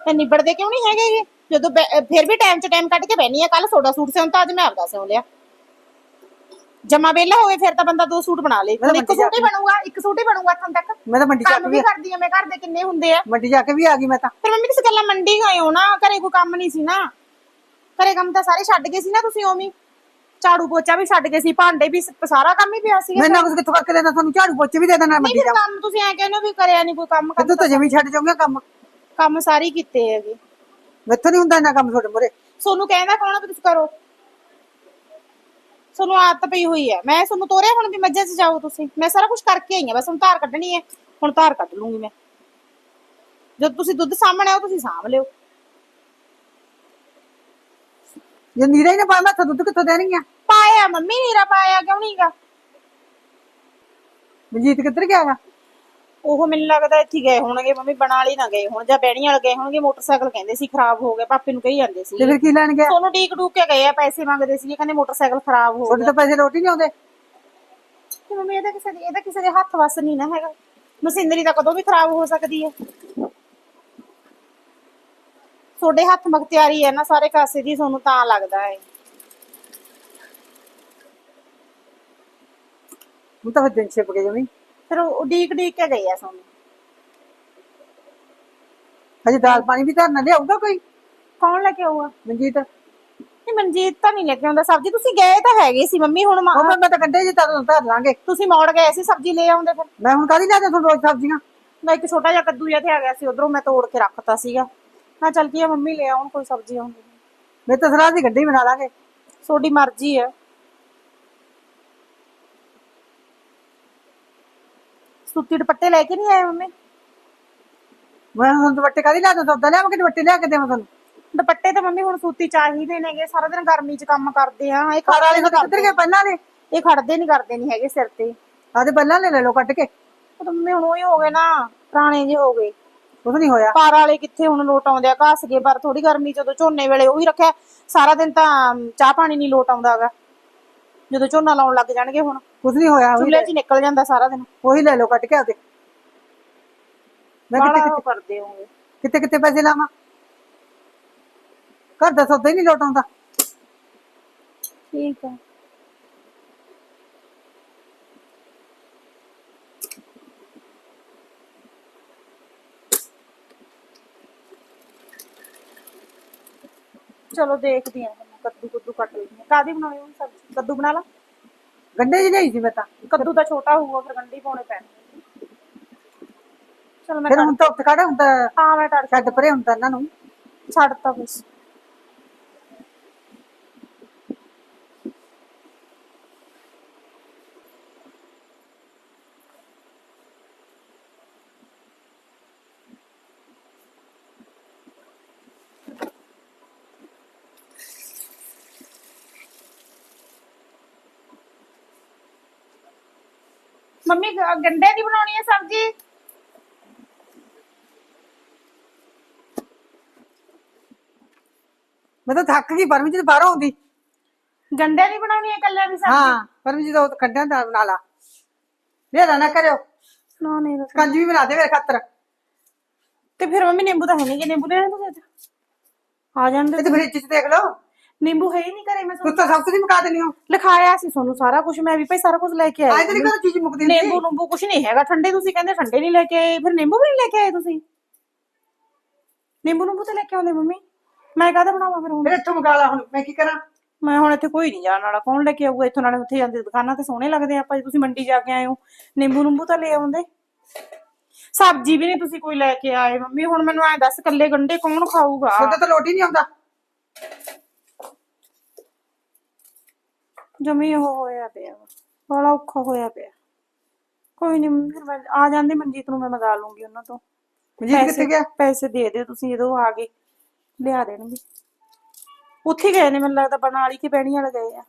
ਤੇ ਨਿਬੜਦੇ ਕਿਉਂ ਨਹੀਂ ਹੈਗੇ ਜਦੋਂ ਬੈ- ਫਿਰ ਵੀ ਟਾਈਮ 'ਚ ਟਾਈਮ ਕੱਢ ਕੇ ਬੈਣੀ ਆ ਕੱਲ ਤੁਹਾਡਾ ਸੂਟ ਸਿਉਂਤਾ ਅੱਜ ਮੈਂ ਆਪਦਾ ਸਿਉਂ ਲਿਆ। ਜਮਾ ਵੇਲਾ ਹੋਵੇ ਫਿਰ ਤਾਂ ਬੰਦਾ ਦੋ ਸੂਟ ਬਣਾ ਲੇ। ਹੁਣ ਇੱਕ ਸੂਟ ਹੀ ਬਣੂਗਾ ਇੱਕ ਸੂਟ ਹੀ ਬਣੂਗਾ ਇੱਥੋਂ ਤੱਕ। ਮੈਂ ਤਾਂ ਮੰਡੀ ਜਾ ਕੰਮ ਕੇ ਵੀ ਵੀ ਕਰਦੀ ਆ ਮੈਂ ਘਰ ਦੇ ਕਿੰਨੇ ਹੁੰਦੇ ਆ। ਮੰਡੀ ਜਾ ਕੇ ਵੀ ਆ ਗਈ ਮੈਂ ਤਾਂ। ਫਿਰ ਮੰਮੀ ਤੁਸੀਂ ਗੱਲਾਂ ਮੰਡੀ ਗਏ ਹੋ ਨਾ ਘਰੇ ਕੋਈ ਕੰਮ ਨਹੀਂ ਸੀ ਨਾ। ਘਰੇ ਕੰਮ ਤਾਂ ਸਾਰੇ ਛੱਡ ਗਏ ਸੀ ਨਾ ਤੁਸੀਂ ਉਵੇਂ ਹੀ। ਝਾੜੂ ਪੋਚਾ ਵੀ ਛੱਡ ਗਏ ਸੀ ਭਾਂਡੇ ਵੀ ਸ- ਸਾਰਾ ਕੰਮ ਹੀ ਪਿਆ ਸੀ ਮੈਂ ਨਾ ਕੁਝ ਕਿੱਥੋਂ ਕਰਕੇ ਦੇਣਾ ਤੁਹਾਨੂੰ ਝਾੜੂ ਪੋਚੇ ਵੀ ਦੇ ਦੇਣਾ ਮੰਡੀ ਫਿਰ ਜਾ ਕੰਮ ਤੁਸੀਂ ਐ ਕਹਿੰਦੇ ਹੋ ਵੀ ਕਰਿਆ ਨਹੀਂ ਕੋਈ ਕੰਮ ਤੂੰ ਤਾਂ ਜਿਵੇਂ ਛੱਡ ਜਾਊਂਗਾ ਕੰਮ। ਕੰਮ ਸਾਰੇ ਹੀ ਕੀਤੇ ਹੈਗੇ। ਮੈਥੋਂ ਨਹੀਂ ਹੁੰਦਾ ਇੰਨਾ ਕੰਮ ਤੁਹਾਡੇ ਮੂਹਰੇ। ਸੋਨੂੰ ਕਹਿੰਦਾ ਕੌਣ ਆ ਵੀ ਤੁਸੀਂ ਕਰੋ। ਸੋਨੂੰ ਆਦਤ ਪਈ ਹੋਈ ਹੈ। ਮੈਂ ਸੋਨੂੰ ਤੋਰਿਆ ਹੁਣ ਵੀ ਮੱਝਾਂ 'ਚ ਜਾਓ ਤੁਸੀਂ। ਮੈਂ ਸਾਰਾ ਕੁਝ ਕਰਕੇ ਆਈ ਹਾਂ। ਬਸ ਹੁਣ ਧਾਰ ਕੱਢਣੀ ਹੈ। ਹੁਣ ਧਾਰ ਕੱਢ ਲੂੰਗੀ ਮੈਂ। ਜਦ ਤੁਸੀਂ ਦੁੱਧ ਸਾਹਮਣੇ ਆਓ ਤੁਸੀਂ ਸਾਂਭ ਲਿਓ। ਜੇ ਨੀਰਾ ਹੀ ਨਾ ਪਾਇਆ ਮੈਂ ਤਾਂ ਦੁੱਧ ਕਿੱਥੋਂ ਦੇਣੀ ਆ? ਪਾਇਆ ਮੰਮੀ ਨੀਰਾ ਪਾਇਆ ਕਿਉਂ ਨਹੀਂਗਾ ਮਨਜੀਤ ਕਿੱਧਰ ਗਿਆ ਵਾ? ਉਹ ਮੈਨੂੰ ਲੱਗਦਾ ਇੱਥੇ ਗਏ ਹੋਣਗੇ ਮੰਮੀ ਬਣਾਲੀ ਨਾ ਗਏ ਹੋਣ ਜਾਂ ਬੈਣੀ ਵਾਲੇ ਗਏ ਹੋਣਗੇ ਮੋਟਰਸਾਈਕਲ ਕਹਿੰਦੇ ਸੀ ਖਰਾਬ ਹੋ ਗਿਆ ਪਾਪੇ ਨੂੰ ਕਹੀ ਜਾਂਦੇ ਸੀ। ਤੇ ਫਿਰ ਕੀ ਲੈਣ ਗਿਆ ਸੋਨੂੰ ਡੀਕ ਡੂਕ ਕੇ ਗਏ ਆ ਪੈਸੇ ਮੰਗਦੇ ਸੀ ਕਹਿੰਦੇ ਮੋਟਰਸਾਈਕਲ ਖਰਾਬ ਹੋ ਤੁਹਾਡੇ ਤਾਂ ਪੈਸੇ ਰੋਟੀ ਨਹੀਂ ਆਉਂਦੇ? ਤੇ ਮੰਮੀ ਇਹਦਾ ਕਿਸੇ ਦੇ ਇਹਦਾ ਕਿਸੇ ਦੇ ਹੱਥ ਵਸ ਨਹੀਂ ਨਾ ਹੈਗਾ। ਮਸ਼ੀਨਰੀ ਤਾਂ ਕਦੋਂ ਵੀ ਖਰਾਬ ਹੋ ਸਕਦੀ ਹੈ। ਤੁਹਾਡੇ ਹੱਥ ਮਖਤਿਆਰੀ ਹੈ ਨਾ ਸਾਰੇ ਕਾਸੇ ਦੀ ਤੁਹਾਨੂੰ ਤਾਂ ਲੱਗਦਾ ਹੈ। ਹੁਣ ਤਾਂ ਫਿਰ ਦਿਨ ਛਿਪ ਗਏ ਜਮੀ ਫਿਰ ਉਹ ਡੀਕ ਡੀਕ ਕੇ ਗਏ ਆ ਸੋਨੂੰ। ਹਜੇ ਦਾਲ ਪਾਣੀ ਵੀ ਧਰਨਾ ਲਿਆਊਗਾ ਕੋਈ? ਕੌਣ ਲੈ ਕੇ ਆਊਗਾ? ਮਨਜੀਤ? ਉਹ ਨਹੀਂ ਮਨਜੀਤ ਤਾਂ ਨਹੀਂ ਲੈ ਕੇ ਆਉਂਦਾ ਸਬਜ਼ੀ। ਤੁਸੀਂ ਗਏ ਤਾਂ ਹੈਗੇ ਸੀ ਮੰਮੀ ਹੁਣ ਮਾ- ਮੈਂ ਮੈਂ ਤਾਂ ਕੰਡੇ ਜੀ ਤਾਂ ਧਰ ਲਾਂਗੇ। ਤੁਸੀਂ ਮੋੜ ਗਏ ਸੀ ਸਬਜ਼ੀ ਲੈ ਆਉਂਦੇ ਫਿਰ। ਮੈਂ ਹੁਣ ਕਾਹਦੀ ਲਿਆਦਾ ਤੁਹਾਨੂੰ ਰੋਜ਼ ਸਬਜ਼ੀਆਂ? ਮੈਂ ਇੱਕ ਛੋਟਾ ਜਿਹਾ ਕੱਦੂ ਜਿਹਾ ਤੇ ਆ ਗਿਆ ਸੀ ਉਧਰੋਂ ਮੈਂ ਤੋੜ ਕੇ ਰੱਖਤਾ ਸੀਗਾ। ਮੈਂ ਚੱਲ ਕੀ ਆ ਮੰਮੀ ਲੈ ਆਉਣ ਕੋਈ ਸਬਜ਼ੀ ਆਉਂਦੀ। ਮੈਂ ਤਾਂ ਸਲਾਹ ਦੀ ਗੱਡੀ ਬਣਾ ਲਾਂਗੇ। ਤੁਹਾਡੀ ਮਰਜ਼ੀ ਹੈ ਸੁੱਤੀ ਦੁਪੱਟੇ ਲੈ ਕੇ ਨਹੀਂ ਆਏ ਮੰਮੀ? ਮੈਂ ਹੁਣ ਦੁਪੱਟੇ ਕਾਹਦੀ ਲਿਆਦਾ ਸੌਦਾ ਲਿਆਵਾਂ ਕਿ ਦੁਪੱਟੇ ਲਿਆ ਕੇ ਦੇਵਾਂ ਤੁਹਾਨੂੰ? ਦੁਪੱਟੇ ਤਾਂ ਮੰਮੀ ਹੁਣ ਸੂਤੀ ਚਾਹੀਦੇ ਨੇਗੇ ਸਾਰਾ ਦਿਨ ਗਰਮੀ 'ਚ ਕੰਮ ਕਰਦੇ ਆ ਇਹ ਘਰ ਵਾਲੇ ਕਿੱਧਰ ਗਏ ਪਹਿਲਾਂ ਨੇ ਇਹ ਖੜਦੇ ਨਹੀਂ ਕਰਦੇ ਨਹੀਂ ਹੈਗੇ ਸਿਰ ਤੇ। ਆਦੇ ਪਹਿਲਾਂ ਲੈ ਲੈ ਲੋ ਕੱਟ ਕੇ। ਉਹ ਤਾਂ ਮੰਮੀ ਹੁਣ ਉਹੀ ਹੋ ਗਏ ਨਾ ਪੁਰਾਣੇ ਜਿਹੇ ਹੋ ਗਏ। ਕੁਝ ਨਹੀਂ ਹੋਇਆ। ਪਾਰ ਵਾਲੇ ਕਿੱਥੇ ਹੁਣ ਲੋਟ ਆਉਂਦੇ ਆ ਘਾਸ ਗਏ ਪਰ ਥੋੜੀ ਗਰਮੀ ਜਦੋਂ ਝੋਨੇ ਵੇਲੇ ਉਹੀ ਰੱਖਿਆ। ਸਾਰਾ ਦਿਨ ਤਾਂ ਚਾਹ ਪਾਣੀ ਨਹੀਂ ਲੋਟ ਆਉਂਦਾਗਾ ਜਦੋਂ ਝੋਨਾ ਲਾਉਣ ਲੱਗ ਜਾਣਗੇ ਹੁਣ ਕੁਝ ਨਹੀਂ ਹੋਇਆ ਉਹੀ ਚੁੱਲ੍ਹੇ 'ਚ ਹੀ ਨਿਕਲ ਜਾਂਦਾ ਸਾਰਾ ਦਿਨ। ਉਹੀ ਲੈ ਲੋ ਕੱਟ ਕੇ ਆਦੇ ਮੈਂ ਕਿਤੇ ਬਾਲਾ ਉਹ ਕਰਦੇ ਹੋਗੇ ਕਿਤੇ ਕਿਤੇ ਪੈਸੇ ਲਾਵਾਂ? ਘਰ ਦਾ ਸੌਦਾ ਹੀ ਨਹੀਂ ਲੋਟ ਆਉਂਦਾ। ਠੀਕ ਹੈ ਚਲੋ ਦੇਖਦੀ ਹਾਂ ਮੈਂ ਕੱਦੂ ਕੁੱਦੂ ਕੱਟ ਲੈਂਦੀ ਹਾਂ। ਕਾਦੀ ਬਣਾਉਣੀ ਹੁਣ ਸਬਜ਼ੀ? ਕੱਦੂ ਬਣਾ ਲਾ। ਗੰਡੇ ਜੀ ਲਈ ਸੀ ਮੈਂ ਤਾਂ। ਕੱਦੂ ਤਾਂ ਛੋਟਾ ਹੋਊਗਾ ਫਿਰ ਗੰਢੀ ਪਾਉਣੇ ਪੈਣੇ ਚਲ ਮੈਂ ਫਿਰ ਹੁਣ ਤਾਂ ਉੱਥੇ ਕਾੜਾ ਹੁੰਦਾ ਹਾਂ ਮੈਂ ਟੜ ਛੱਡ ਪਰੇ ਹੁੰਦਾ ਇਹਨਾਂ ਨੂੰ। ਛੱਡਤਾ ਬਸ। ਮੰਮੀ ਗ- ਗੰਢੇ ਦੀ ਬਣਾਉਣੀ ਹੈ ਸਬਜ਼ੀ? ਮੈਂ ਤਾਂ ਥੱਕ ਗਈ ਪਰਮਜੀਤ ਬਾਹਰੋਂ ਆਉਂਦੀ। ਗੰਢੇ ਦੀ ਬਣਾਉਣੀ ਹੈ ਕੱਲਿਆਂ ਦੀ ਸਬਜ਼ੀ? ਹਾਂ ਪਰਮਜੀਤ ਉਹ ਕੰਡਿਆਂ ਦਾ ਬਣਾ ਲਾ। ਮੇਰਾ ਨਾ ਕਰਿਓ। ਨਾ ਨਹੀਂ ਰਸ ਕੰਜ ਵੀ ਬਣਾ ਦੇ ਮੇਰੇ ਖਾਤਰ। ਤੇ ਫਿਰ ਮੰਮੀ ਨਿੰਬੂ ਤਾਂ ਹੈ ਨਹੀਂ ਕਿ ਨਿੰਬੂ ਲੈਣੇ ਤੁਸੀਂ ਆ ਜਾਂਦੇ ਇਹ ਤੇ ਫ੍ਰਿਜ 'ਚ ਦੇਖ ਲਓ। ਨਿੰਬੂ ਹੈ ਹੀ ਨਹੀਂ ਘਰੇ ਮੈਂ ਤੂੰ ਤਾਂ ਸਭ ਕੁਝ ਮੁਕਾ ਦੇਣੀ ਹੋ। ਲਿਖਾਇਆ ਸੀ ਤੁਹਾਨੂੰ ਸਾਰਾ ਕੁਝ ਮੈਂ ਵੀ ਭਾਈ ਸਾਰਾ ਕੁਝ ਲੈ ਕੇ ਤੇਰੀ ਚੀਜ਼ ਮੁਕਦੀ ਨਹੀਂ ਨਿੰਬੂ ਨੂੰਬੂ ਕੁਝ ਨਹੀਂ ਹੈਗਾ ਠੰਡੇ ਤੁਸੀਂ ਕਹਿੰਦੇ ਠੰਡੇ ਨਹੀਂ ਲੈ ਕੇ ਆਏ ਫਿਰ ਨਿੰਬੂ ਵੀ ਨਹੀਂ ਲੈ ਕੇ ਆਏ ਤੁਸੀਂ? ਨਿੰਬੂ ਨੂੰਬੂ ਤੇ ਲੈ ਕੇ ਆਉਂਦੇ ਮੰਮੀ। ਮੈਂ ਕਾਹਦਾ ਬਣਾਵਾਂ ਫਿਰ ਹੁਣ? ਫਿਰ ਇੱਥੋਂ ਮੁਕਾ ਲਾ ਹੁਣ ਮੈਂ ਕੀ ਕਰਾਂ? ਮੈਂ ਹੁਣ ਇੱਥੇ ਕੋਈ ਨਹੀਂ ਜਾਣ ਵਾਲਾ ਕੌਣ ਲੈ ਕੇ ਆਊਗਾ ਇੱਥੋਂ ਨਾਲੇ ਉੱਥੇ ਜਾਂਦੇ ਦੁਕਾਨਾਂ ਤੇ ਸੋਹਣੇ ਲੱਗਦੇ ਆ ਆਪਾਂ ਜੇ ਤੁਸੀਂ ਮੰਡੀ ਜਾ ਕੇ ਆਏ ਹੋ। ਨਿੰਬੂ ਨੂੰਬੂ ਤਾਂ ਲੈ ਆਉਂਦੇ। ਸਬਜ਼ੀ ਵੀ ਨਹੀਂ ਤੁਸੀਂ ਕੋਈ ਲੈ ਕੇ ਆਏ ਮੰਮੀ ਹੁਣ ਮੈਨੂੰ ਐ ਦੱਸ ਕੱਲੇ ਗੰਡੇ ਕੌਣ ਖਾਊਗਾ? ਤੁਹਾਡਾ ਤਾਂ ਲੋਟ ਹੀ ਨਹੀਂ ਆਉਂਦਾ। ਜਮੀ ਉਹ ਹੋਇਆ ਪਿਆ। ਬੜਾ ਔਖਾ ਹੋਇਆ ਪਿਆ। ਕੋਈ ਨਹੀਂ ਫਿਰ ਮੈਂ ਆ ਜਾਂਦੇ ਮਨਜੀਤ ਨੂੰ ਮੈਂ ਮੰਗਾ ਲੂੰਗੀ ਉਹਨਾਂ ਤੋਂ। ਮਨਜੀਤ ਕਿੱਥੇ ਗਿਆ? ਪੈਸੇ ਦੇ ਦਿਓ ਤੁਸੀਂ ਜਦੋਂ ਆ ਗਏ ਲਿਆ ਦੇਣਗੇ। ਉੱਥੇ ਗਏ ਨੇ ਮੈਨੂੰ ਲੱਗਦਾ ਬਰਨਾਲੀ ਕੇ ਪੈਣੀ ਵਾਲੇ ਗਏ ਆ।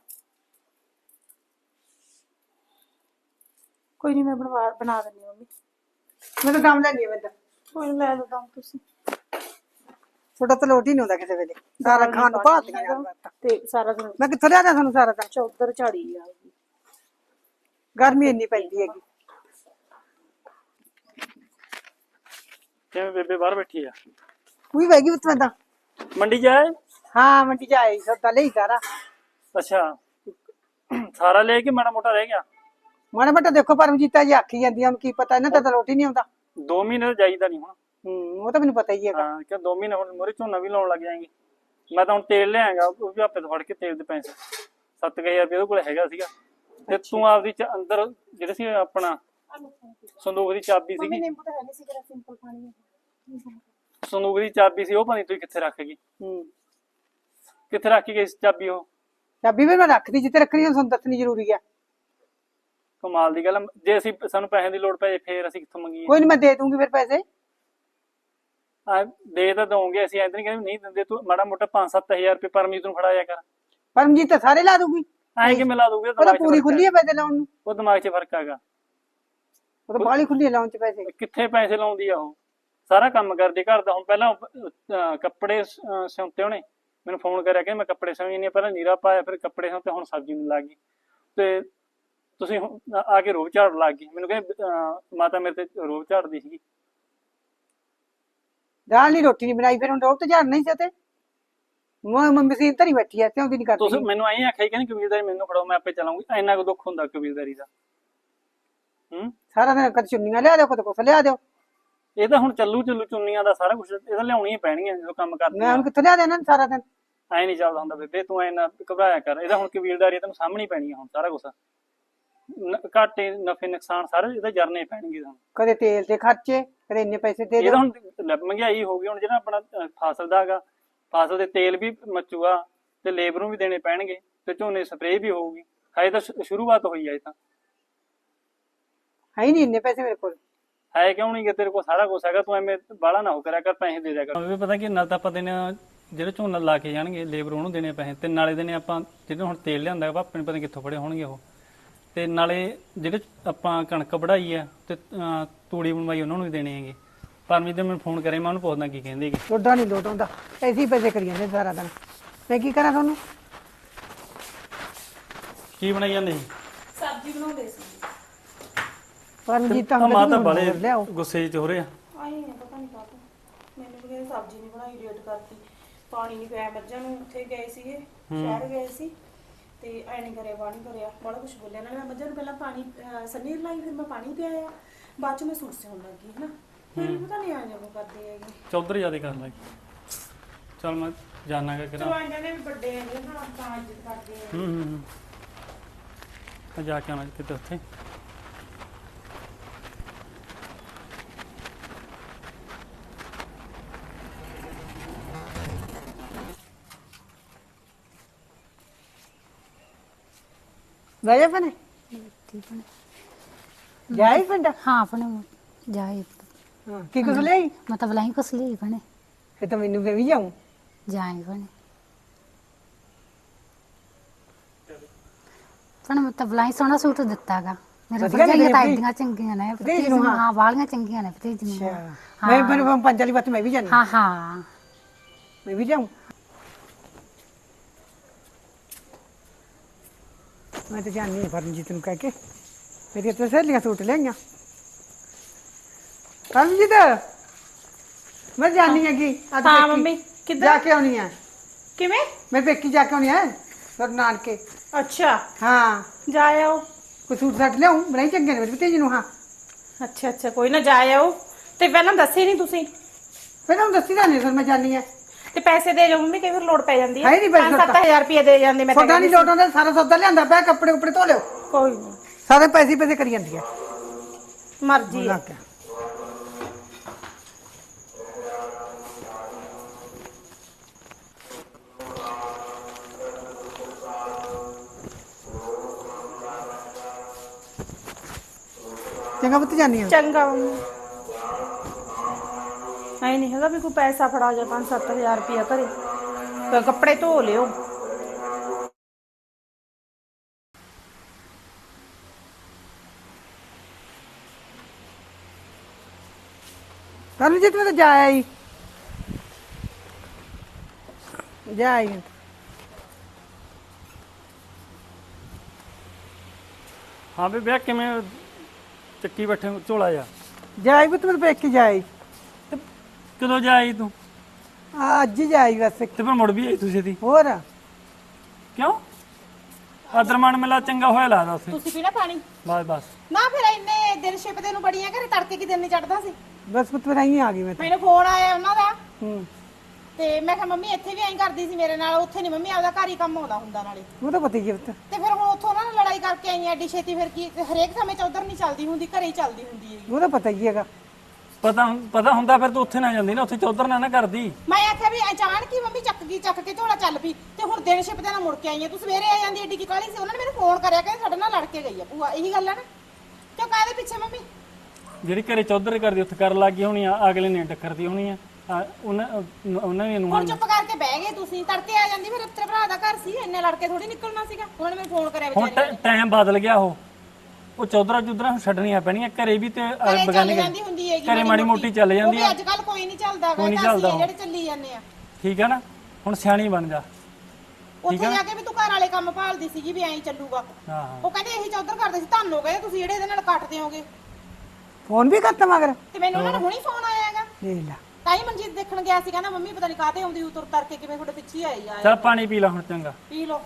ਕੋਈ ਨਹੀਂ ਮੈਂ ਬਣਵਾ ਬਣਾ ਦਿੰਦੀ ਹਾਂ ਮੰਮੀ। ਮੈਂ ਤਾਂ ਕੰਮ ਲੈਣੀ ਮੈਂ ਤਾਂ। ਕੋਈ ਲੈ ਲਓ ਦਮ ਤੁਸੀਂ। ਤੁਹਾਡਾ ਤਾਂ ਲੋਟ ਹੀ ਨਹੀਂ ਆਉਂਦਾ ਕਿਸੇ ਵੇਲੇ। ਸਾਰਾ ਖਾਣ ਨੂੰ ਭਾਲਦੀਆਂ ਯਾਰ ਮੈਂ ਤਾਂ। ਤੇ ਸਾਰਾ ਦਿਨ ਮੈਂ ਕਿੱਥੋਂ ਲਿਆਦਾ ਤੁਹਾਨੂੰ ਸਾਰਾ ਦਿਨ? ਚੌਧਰ ਝਾੜੀ ਜਾਊਗੀ ਗਰਮੀ ਇੰਨੀ ਪੈਂਦੀ ਹੈਗੀ। ਕਿਵੇਂ ਬੇਬੇ ਬਾਹਰ ਬੈਠੀ ਆ? ਉਹੀ ਵੈਗੀ ਉੱਤ ਮੈਂ ਤਾਂ ਮੰਡੀ ਜਾਏ ਹਾਂ ਮੰਡੀ ਜਾਈ ਸੌਦਾ ਲਈ ਸਾਰਾ। ਅੱਛਾ। ਸਾਰਾ ਲੈ ਕੇ ਮਾੜਾ ਮੋਟਾ ਰਹਿ ਗਿਆ? ਮਾੜਾ ਮੋਟਾ ਦੇਖੋ ਪਰਮਜੀਤਾ ਜੀ ਆਖੀ ਜਾਂਦੀ ਆ, ਹੁਣ ਕੀ ਪਤਾ ਇਹਨਾਂ ਦਾ ਤਾਂ ਰੋਟੀ ਨਹੀਂ ਆਉਂਦਾ। 2 ਮਹੀਨੇ ਤਾਂ ਜਾਈਦਾ ਨਹੀਂ ਹੁਣ। ਹੂੰ ਉਹ ਤਾਂ ਮੈਨੂੰ ਪਤਾ ਹੀ ਹੈਗਾ। ਹਾਂ ਕਿ 2 ਮਹੀਨੇ ਹੁਣ ਮੋਰੇ ਝੋਨਾ ਵੀ ਲਾਉਣ ਲੱਗ ਜਾਏंगे ਮੈਂ ਤਾਂ ਹੁਣ ਤੇਲ ਲਿਆਂਗਾ ਉਹ ਵੀ ਆਪੇ ਤੋਂ ਫੜ ਕੇ ਤੇਲ ਦੇ ਪੈਸੇ। 7000 ਰੁਪਏ ਉਹਦੇ ਕੋਲ ਹੈਗਾ ਸੀਗਾ। ਤੇ ਤੂੰ ਆਪਦੀ ਚ ਅੰਦਰ ਜਿਹੜੇ ਸੀ ਆਪਣਾ ਸੰਦੂਕ ਦੀ ਚਾਬੀ ਸੀਗੀ। ਨਿੰਬੂ ਤਾਂ ਹੈ ਨਹੀਂ ਸੀ ਤੇਰਾ ਸਿੰਪਲ ਪਾਣੀ ਹੈ। ਸੰਦੂਕ ਦੀ ਚਾਬੀ ਸੀ ਉਹ ਪਤਾ ਨੀ ਤੂੰ ਕਿੱਥੇ ਰੱਖ ਗਈ। ਹੂੰ। ਕਿੱਥੇ ਰੱਖ ਕੇ ਗਈ ਸੀ ਚਾਬੀ ਉਹ? ਚਾਬੀ ਵੀ ਮੈਂ ਰੱਖਦੀ ਜਿੱਤੇ ਰੱਖਣੀ ਆ, ਤੁਹਾਨੂੰ ਦੱਸਣੀ ਜ਼ਰੂਰੀ ਆ। ਕਮਾਲ ਦੀ ਗੱਲ ਆ। ਜੇ ਅਸੀਂ ਸਾਨੂੰ ਪੈਸੇ ਦੀ ਲੋੜ ਪੈ ਜੇ ਫੇਰ ਅਸੀਂ ਕਿੱਥੋਂ ਮੰਗੀਏ? ਕੋਈ ਨਹੀਂ ਮੈਂ ਦੇ ਦੂੰਗੀ ਫਿਰ ਪੈਸੇ। ਦੇ ਤਾਂ ਦਵਾਂਗੇ ਅਸੀਂ ਐਂ ਤਾਂ ਨਹੀਂ ਕਹਿੰਦੇ ਨਹੀਂ ਦਿੰਦੇ ਤੂੰ ਮਾੜਾ ਮੋਟਾ 5-7000 ਰੁਪਏ ਪਰਮਜੀਤ ਨੂੰ ਫੜਾਇਆ ਕਰ। ਪਰਮਜੀਤ ਤਾਂ ਸਾਰੇ ਲਾ ਦੂਗੀ ਐਂ ਕਿ ਮਿਲਾ ਦੂਗੇ ਉਹ ਤਾਂ ਪੂਰੀ ਖੁੱਲੀ ਹੈ ਪੈਸੇ ਲਾਉਣ ਨੂੰ। ਉਹ ਦਿਮਾਗ 'ਚ ਫ਼ਰਕ ਹੈਗਾ ਉਹ ਤਾਂ ਬਾਲੀ ਖੁੱਲੀ ਲਾਉਣ ਚ ਪੈਸੇ। ਕਿੱਥੇ ਪੈਸੇ ਲਾਉਂਦੀ ਆ ਉਹ? ਸਾਰਾ ਕੰਮ ਕਰਦੀ ਘਰ ਦਾ। ਹੁਣ ਪਹਿਲਾਂ ਕੱਪੜੇ ਸਿਉਂਤੇ ਉਹਨੇ। ਮੈਨੂੰ ਫੋਨ ਕਰਿਆ ਕਿ ਮੈਂ ਕੱਪੜੇ ਸਿਉਣੀ ਨਹੀਂ ਪਹਿਲਾਂ ਨੀਰਾ ਪਾਇਆ ਫਿਰ ਕੱਪੜੇ ਸਿਉਂਤੇ ਹੁਣ ਸਬਜ਼ੀ ਨੂੰ ਲੱਗ ਗਈ। ਤੇ ਤੁਸੀਂ ਹੁਣ ਆ ਕੇ ਰੋਬ ਝਾੜ ਲੱਗ ਗਈ। ਮੈਨੂੰ ਕਹਿੰਦੇ ਮਾਤਾ ਮੇਰੇ ਤੇ ਰੋਬ ਝਾੜਦੀ ਸੀਗੀ। ਦਾਲ ਨਹੀਂ ਰੋਟੀ ਨਹੀਂ ਬਣਾਈ ਫਿਰ ਹੁਣ ਰੋਟ ਤੇ ਝਾੜ ਨਹੀਂ ਸਤੇ ਮੈਂ ਮੰਮੀ ਸੀ ਧਰੀ ਬੈਠੀ ਐ ਕਿਉਂ ਦੀ ਨਹੀਂ ਤੁਸੀਂ ਕਰਦੀ ਮੈਨੂੰ ਐਂ ਆਖਿਆ ਕਿ ਨਹੀਂ ਕਬੀਲਦਾਰੀ ਮੈਨੂੰ ਫੜਾਓ ਮੈਂ ਆਪੇ ਚਲਾਉਂਗੀ ਇੰਨਾ ਕੁ ਦੁੱਖ ਹੁੰਦਾ ਕਬੀਲਦਾਰੀ ਦਾ। ਹੂੰ? ਸਾਰਾ ਦਿਨ ਕਦੇ ਚੁੰਨੀਆਂ ਲਿਆ ਦਿਓ ਕਦੇ ਕੁਛ ਲਿਆ ਦਿਓ। ਇਹ ਤਾਂ ਹੁਣ ਚੱਲੂ ਚੱਲੂ ਚੁੰਨੀਆਂ ਦਾ ਸਾਰਾ ਕੁਝ ਇਹ ਤਾਂ ਲਿਆਉਣੀਆਂ ਹੀ ਪੈਣਗੀਆਂ ਜਦੋਂ ਕੰਮ ਕਰਦੇ ਮੈਂ ਹੁਣ ਕਿੱਥੋਂ ਲਿਆ ਦੇਣਾ ਸਾਰਾ ਦਿਨ? ਐ ਨਹੀਂ ਚੱਲਦਾ ਹੁੰਦਾ ਬੇਬੇ ਤੂੰ ਐਨਾ ਘਬਰਾਇਆ ਕਰ। ਇਹਦਾ ਹੁਣ ਕਬੀਲਦਾਰੀ ਤੈਨੂੰ ਸਾਹਮਣੇ ਹੀ ਪੈਣੀ ਆ ਹੁਣ ਸਾਰਾ ਕੁਝ ਘਾਟੇ ਨਫੇ ਨੁਕਸਾਨ ਸਾਰੇ ਇਹਦਾ ਜਰਨੇ ਪੈਣਗੇ ਤੁਹਾਨੂੰ ਕਦੇ ਤੇਲ ਤੇ ਖਰਚੇ ਕਦੇ ਇੰਨੇ ਪੈਸੇ ਦੇ ਇਹ ਤਾਂ ਹੁਣ ਲ- ਮਹਿੰਗਾਈ ਹੋ ਗਈ ਹੁਣ ਜਿਹੜਾ ਆਪਣਾ ਅ, ਫਸਲ ਦਾ ਹੈਗਾ ਫਸਲ ਦੇ ਤੇਲ ਵੀ ਮਚੂਗਾ ਤੇ ਲੇਬਰ ਨੂੰ ਵੀ ਦੇਣੇ ਪੈਣਗੇ ਤੇ ਝੋਨੇ ਸਪਰੇਅ ਵੀ ਹੋਊਗੀ। ਹਜੇ ਤਾਂ ਸ਼ੁ- ਸ਼ੁਰੂਆਤ ਹੋਈ ਹੈ ਇਹ ਤਾਂ। ਹੈ ਹੀ ਨਹੀਂ ਇੰਨੇ ਪੈਸੇ ਮੇਰੇ ਕੋਲ। ਹੈ ਕਿਉਂ ਨਹੀਂ ਕਿ ਤੇਰੇ ਕੋਲ? ਸਾਰਾ ਕੁਝ ਹੈਗਾ ਤੂੰ ਐਵੇਂ ਬਾਹਲਾ ਨਾ ਹੋ ਕਰਿਆ ਕਰ ਪੈਸੇ ਦੇ ਦਿਆ ਕਰ। ਵੀ ਪਤਾ ਕਿ ਨਾਲ ਤਾਂ ਆਪਾਂ ਦੇਣੇ ਜਿਹੜੇ ਝੋਨਾ ਲਾ ਕੇ ਜਾਣਗੇ ਲੇਬਰ ਉਹਨੂੰ ਦੇਣੇ ਪੈਸੇ ਤੇ ਨਾਲੇ ਦੇਣੇ ਆਪਾਂ ਜਿਹੜੇ ਹੁਣ ਤੇਲ ਲਿਆਂਦਾ ਵਾ ਆਪਣੇ ਪਤਾ ਨੀ ਕਿੱਥੋਂ ਫੜੇ ਹੋਣਗੇ ਉਹ। ਤੇ ਨਾਲੇ ਜਿਹੜੇ ਆਪਾਂ ਕਣਕ ਵਢਾਈ ਆ ਤੇ ਅ, ਤੂੜੀ ਬਣਵਾਈ ਉਹਨਾਂ ਨੂੰ ਵੀ ਦੇਣੇ ਹੈਗੇ। ਪਰਮਜੀਤ ਨੇ ਮੈਨੂੰ ਫੋਨ ਕਰਿਆ ਮੈਂ ਉਹਨੂੰ ਪੁੱਛਦਾ ਕੀ ਕਹਿੰਦੇ ਹੈਗੇ। ਲੋਡਾ ਨਹੀਂ ਲੋਟ ਆਉਂਦਾ ਐਸੀ ਪੈਸੇ ਕਰੀ ਜਾਂਦੇ ਸਾਰਾ ਦਿਨ। ਮੈਂ ਕੀ ਕਰਾਂ ਤੁਹਾਨੂੰ? ਕੀ ਬਣਾਈ ਜਾਂਦੇ ਸੀ? ਸਬਜ਼ੀ ਬਣਾਉਂਦੇ ਸੀ। ਪਰਮਜੀਤ ਤਾਂ ਆ ਮਾਂ ਤਾਂ ਹੋਰ ਲਿਆਓ। ਗੁੱਸੇ 'ਚ ਹੋ ਰਿਹਾ ਆਈ ਨਹੀਂ ਪਤਾ ਨਹੀਂ ਕਾਹਤੋਂ। ਮੈਨੂੰ ਵੀ ਕਹਿੰਦੇ ਸਬਜ਼ੀ ਨਹੀਂ ਬਣਾਈ ਲੇਟ ਕਰਤੀ। ਪਾਣੀ ਨਹੀਂ ਪਿਆ ਮੱਝਾਂ ਨੂੰ ਉੱਥੇ ਗਏ ਸੀਗੇ ਸ਼ਹਿਰ ਗਏ ਸੀ। ਤੇ ਐ ਨਹੀਂ ਕਰਿਆ ਪਾਣੀ ਭਰਿਆ ਬੜਾ ਕੁਝ ਬੋਲਿਆ। ਨਾਲੇ ਮੈਂ ਮੱਝਾਂ ਨੂੰ ਪਹਿਲਾਂ ਪਾਣੀ ਅਹ, ਸੰਨੀਰ ਲਾਈ ਫਿਰ ਮੈਂ ਪਾਣੀ ਪਿਆਇਆ। ਬਾਅਦ ਚ ਮੈਂ ਸੂਟ ਸਿਉਣ ਲੱਗੀ ਹਨਾ? ਫਿਰ ਵੀ ਪਤਾ ਨਹੀਂ ਆ ਜਾਬੋ ਕਰਦੇ ਹੈਗੇ। ਚੌਧਰ ਜ਼ਿਆਦਾ ਕਰ ਲੱਗ। ਚਲ ਮੈਂ ਜਾਣਾਗਾ ਚਲੋ ਕਿਰਾ ਐਂ ਕਹਿੰਦੇ ਵੀ ਵੱਡੇ ਹੈਗੇ ਨਾ ਤਾਂ ਇੱਜ਼ਤ ਕਰਦੇ ਆ। ਹੂੰ ਹੂੰ ਹੂੰ। ਮੈਂ ਜਾ ਕੇ ਆਉਣਾ ਕਿਤੇ ਉੱਥੇ। ਬਹਿ ਜਾ ਜਾਈ ਪਿੰਡ ਹਾਂ ਭਣੇ ਜਾਏ ਹਾਂ, ਕੀ ਕੁਛ ਲਈ ਮੈਂ ਤਾਂ ਬਲਾਈ ਲਈ ਭਣੇ। ਫਿਰ ਤਾਂ ਮੈਨੂੰ ਵੀ ਜਾਉਂ ਜਾਏ ਭਣੇ। ਭਣੇ ਮੈਂ ਤਾਂ ਬਲਾਈ ਸੂਟ ਦਿੱਤਾਗਾ ਮੇਰੇ ਵਧੀਆ ਭਰਜਾਈਆਂ ਤਾਂ ਲੱਗਦੇ ਚੰਗੀਆਂ ਨੇ ਭਤੀਜ ਭਤੀਜ ਨੂੰ ਹਾਂ। ਵਾਲੀਆਂ ਚੰਗੀਆਂ ਨੇ ਭਤੀਜ ਨੂੰ। ਮੈਂ ਹਾਂ। ਪੰਜ ਵਾਲੀ ਬਾਤ ਮੈਂ ਵੀ ਜਾਣੀ। ਹਾਂ ਹਾਂ। ਮੈਂ ਵੀ ਜਾਉਂ ਮੈਂ ਤਾਂ ਜਾਣੀ ਹਾਂ ਪਰਮਜੀਤ ਨੂੰ ਕਹਿ ਕੇ। ਮੇਰੀ ਤਾਂ ਸਹੇਲੀਆਂ ਸੂਟ ਲਈਆਂ ਪਰਮਜੀਤ ਮੈਂ ਜਾਣੀ ਹੈਗੀ ਅੱਜ ਹਾਂ ਪੇਕੀ। ਮੰਮੀ, ਕਿੱਧਰ? ਜਾ ਕੇ ਆਉਣੀ ਹੈ ਕਿਵੇਂ? ਮੈਂ ਪੇਕੀ ਜਾ ਕੇ ਆਉਣੀ ਹੈ ਸਰ ਨਾਨਕੇ। ਅੱਛਾ। ਹਾਂ। ਜਾ ਆਓ। ਕੋਈ ਸੂਟ ਸਾਟ ਲਿਆਉਂ ਬਣਾਈ ਚੰਗੇ ਨੇ ਮੇਰੇ ਭਤੀਜ ਨੂੰ ਹਾਂ। ਅੱਛਾ ਅੱਛਾ ਕੋਈ ਨਾ ਜਾ ਆਓ। ਤੇ ਪਹਿਲਾਂ ਦੱਸੇ ਨਹੀਂ ਤੁਸੀਂ। ਫਿਰ ਉਹਨੂੰ ਦੱਸੀ ਤਾਂ ਨਹੀਂ ਫਿਰ ਮੈਂ ਜਾਣੀ ਹੈ ਤੇ ਪੈਸੇ ਦੇ ਜਾਓ ਮੰਮੀ ਕਈ ਵਾਰ ਲੋੜ ਪੈ ਜਾਂਦੀ ਹੈ। ਹੀ ਨਹੀਂ ਪੈਸੇ ਪੰਜ ਸੱਤ ਹਜ਼ਾਰ ਰੁਪਏ ਦੇ ਜਾਂਦੇ ਮੈਂ ਤਾਂ ਸੌਦਾ ਨਹੀਂ ਲੋਟ ਆਉਂਦਾ ਸਾਰਾ ਸੌਦਾ ਲਿਆਂਦਾ ਪਿਆ ਕੱਪੜੇ ਉੱਪੜੇ ਧੋ ਲਿਓ। ਕੋਈ ਨਹੀਂ ਸਾਰੇ ਪੈਸੇ ਹੀ ਪੈਸੇ ਕਰੀ ਜਾਂਦੀ ਹੈ। ਮਰਜ਼ੀ ਹੈ। ਕਿਆ ਚੰਗਾ ਪੁੱਤ ਜਾਨੀ ਆ। ਚੰਗਾ ਮੰਮੀ। ਐ ਨਹੀਂ ਹੈਗਾ ਵੀ ਕੋਈ ਪੈਸਾ ਫੜਾ ਜਾ 5-7000 ਰੁਪਏ ਘਰੇ। ਤੇ ਕੱਪੜੇ ਧੋ ਲਿਓ। ਕੱਲ ਜਿੱਤ ਮੈਂ ਤਾਂ ਜਾ ਆਈ। ਜਾ ਆਈ ਹਾਂ ਵੀ ਵਿਆਹ ਕਿਵੇਂ ਚੱਕੀ ਬੈਠੇ ਹੋ, ਝੋਲਾ ਜਾ ਜਾ ਆਈ ਪੁੱਤ ਮੈਂ ਪੇਕ ਕੇ ਜਾ ਆਈ। ਕਦੋਂ ਜਾਈ ਤੂੰ? ਆ, ਅੱਜ ਹੀ ਜਾ ਆਈ ਬਸ। ਤੇ ਫਿਰ ਮੁੜ ਵੀ ਆਈ ਤੁਸੀਂ ਦੀ ਹੋਰ? ਕਿਉਂ? ਆਦਰਮਾਨ ਮੇਲਾ ਚੰਗਾ ਹੋਇਆ ਲੱਗਦਾ ਉੱਥੇ। ਤੁਸੀਂ ਪੀਣਾ ਪਾਣੀ। ਬਸ ਬਸ। ਨਾ ਫਿਰ ਇੰਨੇ ਦਿਨ ਛਿਪਦੇ ਨੂੰ ਬੜੀਆਂ ਘਰੇ ਤੜਕੇ ਕੀ ਦਿਨ ਨਹੀਂ ਚੜਦਾ ਸੀ। ਬਸ ਪੁੱਤ ਮੈਂ ਆਈ ਆ ਗਈ ਮੈਂ ਤਾਂ। ਮੈਨੂੰ ਫੋਨ ਆਇਆ ਉਹਨਾਂ ਦਾ। ਹੂੰ। ਤੇ ਮੈਂ ਕਿਹਾ ਮੰਮੀ ਇੱਥੇ ਵੀ ਐਂ ਕਰਦੀ ਸੀ ਮੇਰੇ ਨਾਲ ਉੱਥੇ ਨਹੀਂ ਮੰਮੀ ਆਪਦਾ ਘਰ ਹੀ ਕੰਮ ਆਉਂਦਾ ਹੁੰਦਾ ਨਾਲੇ। ਉਹ ਤਾਂ ਪਤਾ ਹੀ ਹੈ ਪੁੱਤ। ਤੇ ਫਿਰ ਹੁਣ ਉੱਥੋਂ ਨਾ ਲੜਾਈ ਕਰਕੇ ਆਈ ਐਡੀ ਛੇਤੀ ਫਿਰ ਕੀ ਹਰੇਕ ਸਮੇਂ ਚ ਉਧਰ ਨਹੀਂ ਚੱਲਦੀ ਹੁੰਦੀ ਘਰੇ ਹੀ ਚੱਲਦੀ ਹੁੰਦੀ ਹੈ ਉਹ ਤਾਂ ਪਤਾ ਹੀ ਹੈਗਾ। ਪਤਾ ਪਤਾ ਹੁੰਦਾ ਫਿਰ ਤੂੰ ਉੱਥੇ ਨਾ ਜਾਂਦੀ ਨਾ ਉੱਥੇ ਚੌਧਰ ਨਾ ਨਾ ਕਰਦੀ। ਮੈਂ ਆਖਿਆ ਵੀ ਅਚਾਨਕ ਹੀ ਮੰਮੀ ਚੱਕ ਗਈ ਚੱਕ ਕੇ ਝੋਲਾ ਚੱਲ ਪਈ ਤੇ ਹੁਣ ਦਿਨ ਛਿਪਦੇ ਨਾਲ ਮੁੜ ਕੇ ਆਈ ਹੈ ਤੂੰ ਸਵੇਰੇ ਆ ਜਾਂਦੀ ਐਡੀ ਕੀ ਕਾਲੀ ਸੀ? ਉਹਨਾਂ ਨੇ ਮੈਨੂੰ ਫੋਨ ਕਰਿਆ ਕਿ ਸਾਡੇ ਨਾਲ ਲੜ ਕੇ ਗਈ ਆ ਭੂਆ ਇਹੀ ਗੱਲ ਹੈ ਨਾ। ਕਿਉਂ ਕਾਹਦੇ ਪਿੱਛੇ ਮੰਮੀ? ਜਿਹੜੀ ਘਰੇ ਚੌਧਰ ਕਰਦੀ ਉੱਥੇ ਕਰਨ ਲੱਗੀ ਹੋਣੀ ਆ ਅਗਲੇ ਨੇ ਟੱਕਰਦੀ ਹੋਣੀ ਆ। ਆ, ਉਹਨਾਂ ਉਹਨਾਂ ਵੀ ਨੂੰ ਹੁਣ ਚੁੱਪ ਕਰਕੇ ਬਹਿ ਗਏ ਤੁਸੀਂ ਤੜਕੇ ਆ ਜਾਂਦੀ ਫਿਰ ਤੇਰੇ ਭਰਾ ਦਾ ਘਰ ਸੀ ਇੰਨੇ ਲੜ ਕੇ ਥੋੜੀ ਨਿਕਲਣਾ ਸੀਗਾ। ਉਹਨਾਂ ਨੇ ਮੈਨੂੰ ਫੋਨ ਕਰਿਆ ਹੁਣ ਵਿਚਾਰੀ ਨੇ। ਟਾਈਮ ਬਦਲ ਗਿਆ ਉਹ। ਉਹ ਚੌਧਰਾ ਚੁਧਰਾ ਛੱਡਣੀਆਂ ਪੈਣੀਆਂ ਘਰੇ ਵੀ ਤੇ ਅ, ਘਰੇ ਚੱਲ ਬਗਾਨੇ ਜਾਂਦੀ ਹੁੰਦੀ ਹੈਗੀ ਘਰੇ ਮਾੜੀ ਮੋਟੀ ਚੱਲ ਜਾਂਦੀ ਆ। ਅੱਜ ਕੱਲ ਕੋਈ ਨਹੀਂ ਚੱਲਦਾ ਕੋਈ ਨੀ ਗਾ ਚੱਲਦਾ। ਜਿਹੜੇ ਚੱਲੀ ਜਾਂਦੇ ਆ। ਠੀਕ ਹੈ ਨਾ? ਹੁਣ ਸਿਆਣੀ ਬਣ ਜਾ। ਉੱਥੇ ਜਾ ਕੇ ਵੀ ਤੂੰ ਘਰ ਵਾਲੇ ਕੰਮ ਭਾਲਦੀ ਸੀਗੀ ਵੀ ਐਂ ਚੱਲੂਗਾ। ਹਾਂ ਉਹ ਕਹਿੰਦੇ ਇਹੀ ਚੌਧਰ ਕਰਦੇ ਸੀ ਤੁਹਾਨੂੰ ਗਏ ਤੁਸੀਂ ਜਿਹੜੇ ਇਹਦੇ ਨਾਲ ਕੱਟਦੇ ਹੋਗੇ ਫੋਨ ਵੀ ਕਰਤਾ ਮਗਰ? ਤੇ ਮੈਨੂੰ ਉਹਨਾਂ ਨੂੰ ਹੁਣੀ ਫੋਨ ਆਇਆ ਹੈਗਾ। ਦੇਖ ਲੈ। ਤਾਂ ਹੀ ਮਨਜੀਤ ਦੇਖਣ ਗਿਆ ਸੀ ਕਹਿੰਦਾ ਮੰਮੀ ਪਤਾ ਨਹੀਂ ਕਾਹਤੇ ਆਉਂਦੀ ਉਤਰ ਤਰ ਕੇ ਕਿਵੇਂ ਤੁਹਾਡੇ ਪਿੱਛੇ ਆਈ ਆ। ਚੱਲ ਪਾਣੀ ਪੀ ਲੈ ਹੁਣ ਚੰਗਾ। ਪੀ ਲਓ।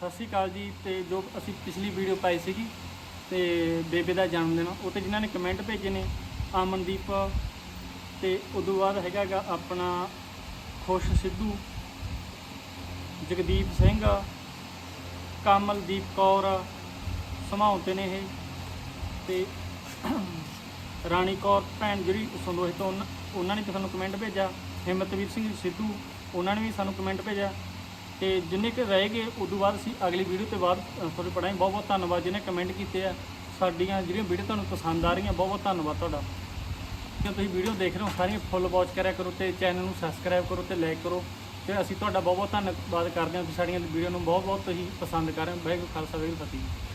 ਸਤਿ ਸ਼੍ਰੀ ਅਕਾਲ ਜੀ, ਤੇ ਜੋ ਅਸੀਂ ਪਿਛਲੀ ਵੀਡੀਓ ਪਾਈ ਸੀਗੀ, ਤੇ ਬੇਬੇ ਦਾ ਜਨਮ ਦਿਨ, ਉਹ ਤੇ ਜਿਨ੍ਹਾਂ ਨੇ ਕਮੈਂਟ ਭੇਜੇ ਨੇ, ਅਮਨਦੀਪ, ਤੇ ਉਦੋਂ ਬਾਅਦ ਹੈਗਾਗਾ ਆਪਣਾ ਖੁਸ਼ ਸਿੱਧੂ, ਜਗਦੀਪ ਸਿੰਘ, ਕਮਲਦੀਪ ਕੌਰ ਸਮਾਉਂਤੇ ਨੇ ਇਹ, ਤੇ ਰਾਣੀ ਕੌਰ ਭੈਣ ਜਿਹੜੀ ਸੰਦੋਸ਼ ਤੋਂ ਉਹਨਾਂ- ਉਹਨਾਂ ਨੇ ਵੀ ਸਾਨੂੰ ਕਮੈਂਟ ਭੇਜਿਆ, ਹਿੰਮਤਵੀਰ ਸਿੰਘ ਸਿੱਧੂ, ਉਹਨਾਂ ਨੇ ਵੀ ਸਾਨੂੰ ਕਮੈਂਟ ਭੇਜਿਆ ਤੇ ਜਿੰਨੇ ਕੁ ਰਹਿ ਗਏ ਉਦੋਂ ਬਾਅਦ ਅਸੀਂ ਅਗਲੀ ਵੀਡੀਓ ਤੇ ਬਾਅਦ ਅ, ਤੁਹਾਡੇ ਪੜਾਂਗੇ ਬਹੁਤ ਬਹੁਤ ਧੰਨਵਾਦ ਜਿਹਨੇ ਕਮੈਂਟ ਕੀਤੇ ਆ। ਸਾਡੀਆਂ ਜਿਹੜੀਆਂ ਵੀਡੀਓ ਤੁਹਾਨੂੰ ਪਸੰਦ ਆ ਰਹੀਆਂ ਬਹੁਤ ਬਹੁਤ ਧੰਨਵਾਦ ਤੁਹਾਡਾ। ਜੇ ਤੁਸੀਂ ਵੀਡੀਓ ਦੇਖ ਰਹੇ ਹੋ ਸਾਰੀਆਂ ਫੁੱਲ ਵਾਚ ਕਰਿਆ ਕਰੋ ਤੇ ਚੈਨਲ ਨੂੰ ਸਬਸਕ੍ਰਾਈਬ ਕਰੋ ਤੇ ਲਾਈਕ ਕਰੋ। ਤੇ ਅਸੀਂ ਤੁਹਾਡਾ ਬਹੁਤ ਬਹੁਤ ਧੰਨਵਾਦ ਕਰਦੇ ਹਾਂ ਤੁਸੀਂ ਸਾਡੀਆਂ ਵੀਡੀਓ ਨੂੰ ਬਹੁਤ ਬਹੁਤ ਤੁਸੀਂ ਪਸੰਦ ਕਰ ਰਹੇ ਹੋ। ਵਾਹਿਗੁਰੂ ਖਾਲਸਾ ਵਾਹਿਗੁਰੂ ਫਤਿਹ।